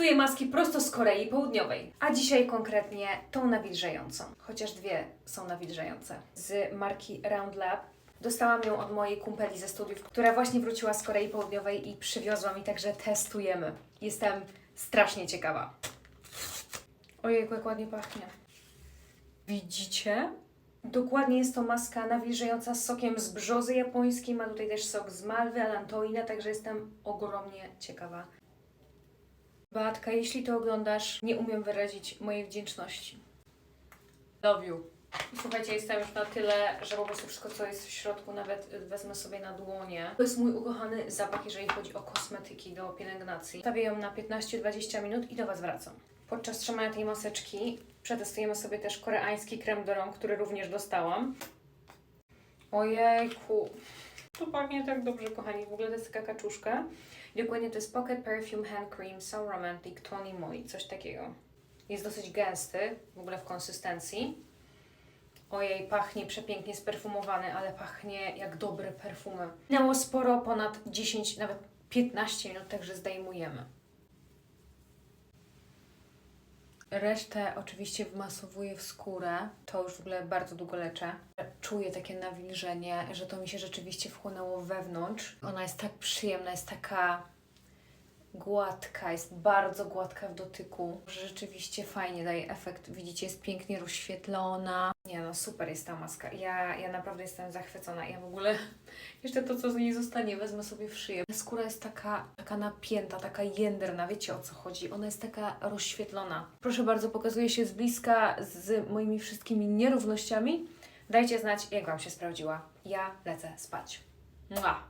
Testuję maski prosto z Korei Południowej, a dzisiaj konkretnie tą nawilżającą, chociaż dwie są nawilżające, z marki Round Lab. Dostałam ją od mojej kumpeli ze studiów, która właśnie wróciła z Korei Południowej i przywiozła mi, także testujemy. Jestem strasznie ciekawa. Ojej, jak ładnie pachnie. Widzicie? Dokładnie jest to maska nawilżająca z sokiem z brzozy japońskiej. Ma tutaj też sok z malwy, alantoina, także jestem ogromnie ciekawa. Beatka, jeśli to oglądasz, nie umiem wyrazić mojej wdzięczności. Love you. Słuchajcie, jestem już na tyle, że po prostu wszystko, co jest w środku, nawet wezmę sobie na dłonie. To jest mój ukochany zapach, jeżeli chodzi o kosmetyki do pielęgnacji. Stawię ją na 15-20 minut i do Was wracam. Podczas trzymania tej maseczki przetestujemy sobie też koreański krem do rąk, który również dostałam. Ojejku. To pachnie tak dobrze, kochani. W ogóle to jest taka kaczuszka. Dokładnie to jest Pocket Perfume Hand Cream So Romantic Tony Moi, coś takiego. Jest dosyć gęsty, w ogóle w konsystencji. Ojej, pachnie przepięknie sperfumowany, ale pachnie jak dobre perfumy. Minęło sporo, ponad 10, nawet 15 minut, także zdejmujemy. Resztę oczywiście wmasowuję w skórę. To już w ogóle bardzo długo leczę. Czuję takie nawilżenie, że to mi się rzeczywiście wchłonęło wewnątrz. Ona jest tak przyjemna, jest taka gładka, jest bardzo gładka w dotyku. że Rzeczywiście fajnie daje efekt. Widzicie, jest pięknie rozświetlona. Nie no, super jest ta maska. Ja, ja naprawdę jestem zachwycona. Ja w ogóle jeszcze to, co z niej zostanie, wezmę sobie w szyję. Skóra jest taka, taka napięta, taka jędrna. Wiecie o co chodzi? Ona jest taka rozświetlona. Proszę bardzo, pokazuję się z bliska z moimi wszystkimi nierównościami. Dajcie znać, jak Wam się sprawdziła. Ja lecę spać. Mua.